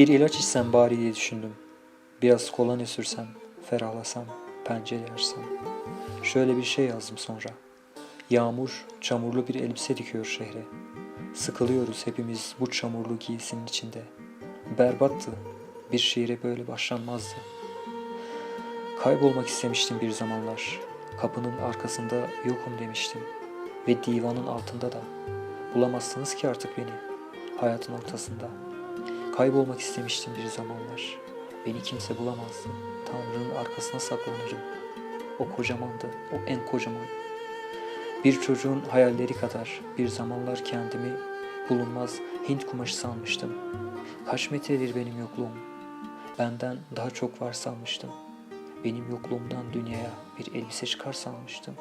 Bir ilaç içsem bari diye düşündüm. Biraz kolonya sürsem, ferahlasam, pencere açsam. Şöyle bir şey yazdım sonra. Yağmur, çamurlu bir elbise dikiyor şehre. Sıkılıyoruz hepimiz bu çamurlu giysinin içinde. Berbattı. Bir şiire böyle başlanmazdı. Kaybolmak istemiştim bir zamanlar. Kapının arkasında yokum demiştim. Ve divanın altında da. Bulamazsınız ki artık beni. Hayatın ortasında. Kaybolmak istemiştim bir zamanlar. Beni kimse bulamazdı. Tanrı'nın arkasına saklanırım. O kocamandı, o en kocaman. Bir çocuğun hayalleri kadar bir zamanlar kendimi bulunmaz Hint kumaşı sanmıştım. Kaç metredir benim yokluğum? Benden daha çok var sanmıştım. Benim yokluğumdan dünyaya bir elbise çıkar sanmıştım.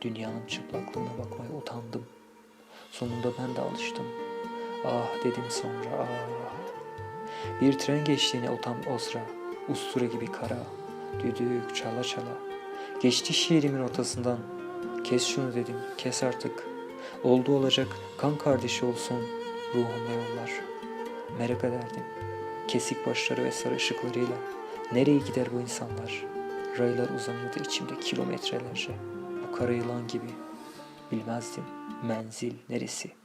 Dünyanın çıplaklığına bakmaya utandım. Sonunda ben de alıştım. Ah dedim sonra ah. Bir tren geçtiğine o tam o sıra. Ustura gibi kara. Düdük çala çala. Geçti şiirimin ortasından. Kes şunu dedim. Kes artık. Oldu olacak kan kardeşi olsun ruhumla yollar. Merak ederdim. Kesik başları ve sarı ışıklarıyla. Nereye gider bu insanlar? Raylar uzanıyordu içimde kilometrelerce. Bu kara yılan gibi. Bilmezdim menzil neresi.